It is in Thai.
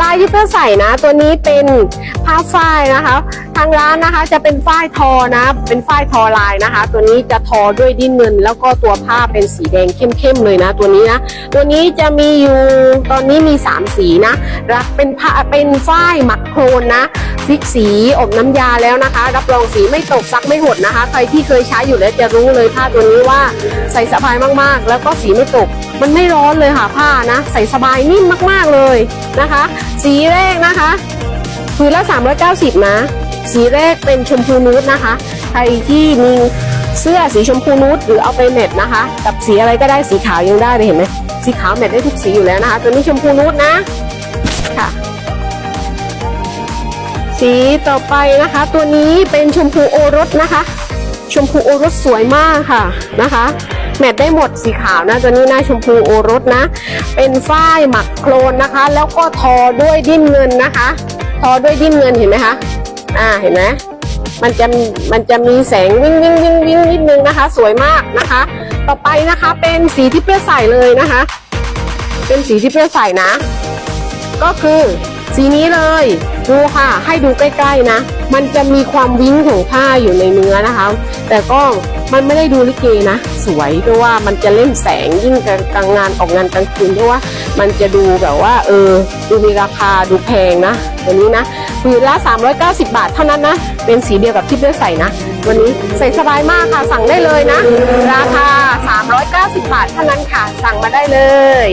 ลายที่เพื่อใส่นะ ตัวนี้เป็นผ้าฝ้ายนะคะ ทางร้านนะคะจะเป็นฝ้ายทอนะ เป็นฝ้ายทอลายนะคะ ตัวนี้จะทอด้วยดินเงิน แล้วก็ตัวผ้าเป็นสีแดงเข้มๆเลยนะ ตัวนี้นะตัวนี้จะมีอยู่ตอนนี้มี 3 สีนะรับเป็นผ้าเป็นฝ้ายหมักโครนนะฟิกสีอบน้ำยาแล้วนะคะ รับรองสีไม่ตกซักไม่หดนะคะ ใครที่เคยใช้อยู่แล้วจะรู้เลยผ้าตัวนี้ว่าใส่สบายมากๆ แล้วก็สีไม่ตก มันไม่ร้อนเลยค่ะผ้านะ ใส่สบายนิ่มมากๆเลย นะคะ สีแรกนะคะผืนละ 390 นะ สีแรกเป็นชมพูนูดนะคะ ใครที่มีเสื้อสีชมพูนูดหรือเอาไปแมทนะคะ กับสีอะไรก็ได้สีขาวยังได้เลยเห็นไหมสีขาวแมทได้ทุกสีอยู่แล้วนะคะ ตัวนี้ชมพูนูดนะค่ะ สีต่อไปนะคะ ตัวนี้เป็นชมพูโอรสนะคะ ชมพูโอรสสวยมากค่ะนะคะ แมทได้หมดสีขาวนะตัวนี้นะชมพูโอรสนะ เป็นฝ้ายหมักโครนนะคะ แล้วก็ทอด้วยดิ้นเงินนะคะ ทอด้วยดิ้นเงินเห็นไหมคะอ่าเห็นไหมมันจะมันจะมีแสงวิ่งวิ่งวิ่งวิ่งนิดนึงนะคะ สวยมากนะคะ ต่อไปนะคะเป็นสีที่เพื่อใส่เลยนะคะ เป็นสีที่เพื่อใส่นะ ก็คือสีนี้เลย ดูค่ะ ให้ดูใกล้ๆนะ มันจะมีความวิ้งของผ้าอยู่ในเนื้อนะคะ แต่ก็มันไม่ได้ดูลิเกนะ สวยเพราะว่ามันจะเล่นแสงยิ่งกลางงานออกงานกลางคืนเพราะว่ามันจะดูแบบว่า เออ ดูมีราคาดูแพงนะตัวนี้นะผืนละ 390 บาทเท่านั้นนะ เป็นสีเดียวกับที่เพื่อใส่นะ วันนี้ใส่สบายมากค่ะ สั่งได้เลยนะ ราคา 390 บาทเท่านั้นค่ะ สั่งมาได้เลย